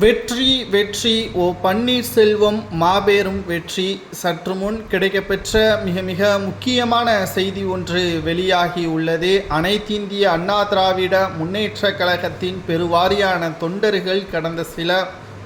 வெற்றி வெற்றி ஓ பன்னீர்செல்வம் மாபெரும் வெற்றி. சற்று முன் கிடைக்கப்பெற்ற மிக மிக முக்கியமான செய்தி ஒன்று வெளியாகி உள்ளது. அனைத்திந்திய அண்ணா திராவிட முன்னேற்ற கழகத்தின் பெருவாரியான தொண்டர்கள் கடந்த சில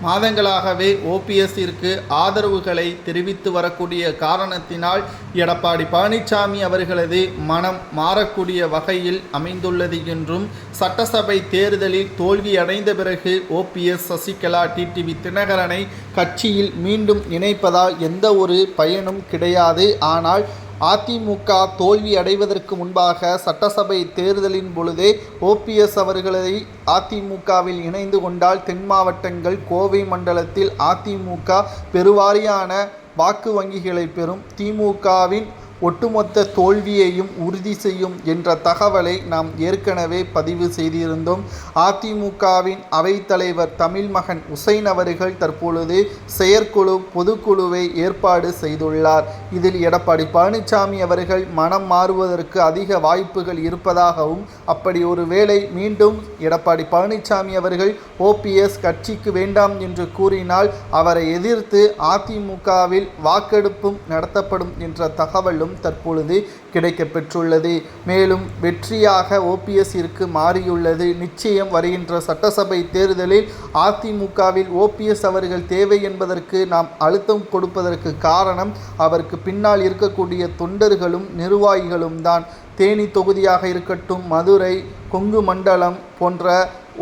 மாதங்களாகவே ஓபிஎஸ்ஸிற்கு ஆதரவுகளை தெரிவித்து வரக்கூடிய காரணத்தினால் எடப்பாடி பழனிசாமி அவர்களது மனம் மாறக்கூடிய வகையில் அமைந்துள்ளது என்றும் சட்டசபை தேர்தலில் தோல்வியடைந்த பிறகு ஓபிஎஸ் சசிகலா டிடிவி தினகரனை கட்சியில் மீண்டும் இணைப்பதால் எந்த ஒரு பயனும் கிடையாது. ஆனால் அதிமுக தோல்வி அடைவதற்கு முன்பாக சட்டசபை தேர்தலின் பொழுதே ஓபிஎஸ் அவர்களை அதிமுகவில் இணைந்து கொண்டால் தென் மாவட்டங்கள் கோவை மண்டலத்தில் அதிமுக பெருவாரியான வாக்கு வங்கிகளை பெறும். திமுகவின் ஒட்டுமொத்த தோல்வியையும் உறுதி செய்யும் என்ற தகவலை நாம் ஏற்கனவே பதிவு செய்திருந்தோம். அதிமுகவின் அவைத்தலைவர் தமிழ்மகன் உசைன் அவர்கள் தற்பொழுது செயற்குழு பொதுக்குழுவை ஏற்பாடு செய்துள்ளார். இதில் எடப்பாடி பழனிசாமி அவர்கள் மனம் மாறுவதற்கு அதிக வாய்ப்புகள் இருப்பதாகவும் அப்படி ஒரு வேளை மீண்டும் எடப்பாடி பழனிசாமி அவர்கள் ஓபிஎஸ் கட்சிக்கு வேண்டாம் என்று கூறினால் அவரை எதிர்த்து அதிமுகவில் வாக்கெடுப்பும் நடத்தப்படும் என்ற தகவலும் தற்பொழுது கிடைக்கப்பெற்றுள்ளது. மேலும் வெற்றியாக ஓபிஎஸ்ஸிற்கு மாறியுள்ளது. நிச்சயம் வருகின்ற சட்டசபை தேர்தலில் அதிமுகவில் ஓபிஎஸ் அவர்கள் தேவை என்பதற்கு நாம் அழுத்தம் கொடுப்பதற்கு காரணம் அவருக்கு பின்னால் இருக்கக்கூடிய தொண்டர்களும் நிர்வாகிகளும் தான். தேனி தொகுதியாக இருக்கட்டும் மதுரை கொங்கு மண்டலம் போன்ற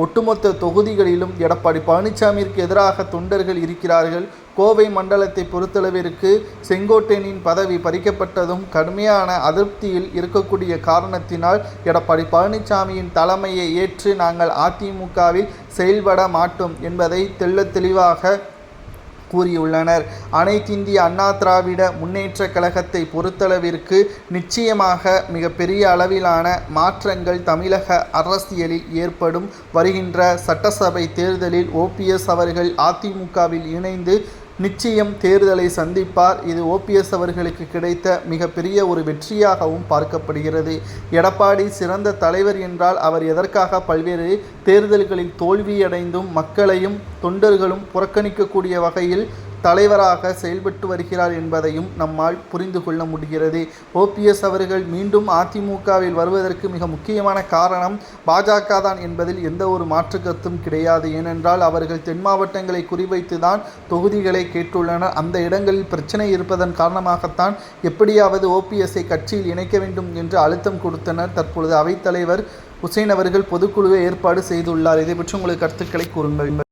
ஒட்டுமொத்த தொகுதிகளிலும் எடப்பாடி பழனிசாமிற்கு எதிராக தொண்டர்கள் இருக்கிறார்கள். கோவை மண்டலத்தை பொறுத்தளவிற்கு செங்கோட்டையனின் பதவி பறிக்கப்பட்டதும் கடுமையான அதிருப்தியில் இருக்கக்கூடிய காரணத்தினால் எடப்பாடி பழனிசாமியின் தலைமையை ஏற்று நாங்கள் அதிமுகவில் செயல்பட மாட்டோம் என்பதை தெள்ள தெளிவாக கூறியுள்ளனர். அனைத்திந்திய அண்ணா திராவிட முன்னேற்றக் கழகத்தை பொறுத்தளவிற்கு நிச்சயமாக மிகப்பெரிய அளவிலான மாற்றங்கள் தமிழக அரசியலில் ஏற்படும். வருகின்ற சட்டசபை தேர்தலில் ஓபிஎஸ் அவர்கள் அதிமுகவில் இணைந்து நிச்சயம் தேர்தலை சந்திப்பார். இது ஓபிஎஸ் அவர்களுக்கு கிடைத்த மிகப்பெரிய ஒரு வெற்றியாகவும் பார்க்கப்படுகிறது. எடப்பாடி சிறந்த தலைவர் என்றால் அவர் எதற்காக பல்வேறு தேர்தல்களில் தோல்வியடைந்தும் மக்களையும் தொண்டர்களும் புறக்கணிக்கக்கூடிய வகையில் தலைவராக செயல்பட்டு வருகிறார் என்பதையும் நம்மால் புரிந்து கொள்ள முடிகிறது. ஓபிஎஸ் அவர்கள் மீண்டும் அதிமுகவில் வருவதற்கு மிக முக்கியமான காரணம் பாஜக தான் என்பதில் எந்த ஒரு மாற்று கருத்தும் கிடையாது. ஏனென்றால் அவர்கள் தென் மாவட்டங்களை குறிவைத்து தான் தொகுதிகளை கேட்டுள்ளனர். அந்த இடங்களில் பிரச்சனை இருப்பதன் காரணமாகத்தான் எப்படியாவது ஓபிஎஸ்ஐ கட்சியில் இணைக்க வேண்டும் என்று அழுத்தம் கொடுத்தனர். தற்பொழுது அவைத்தலைவர் ஹுசைன் அவர்கள் பொதுக்குழுவை ஏற்பாடு செய்துள்ளார். இதை பற்றி உங்களுக்கு கருத்துக்களை கூறுங்கள்.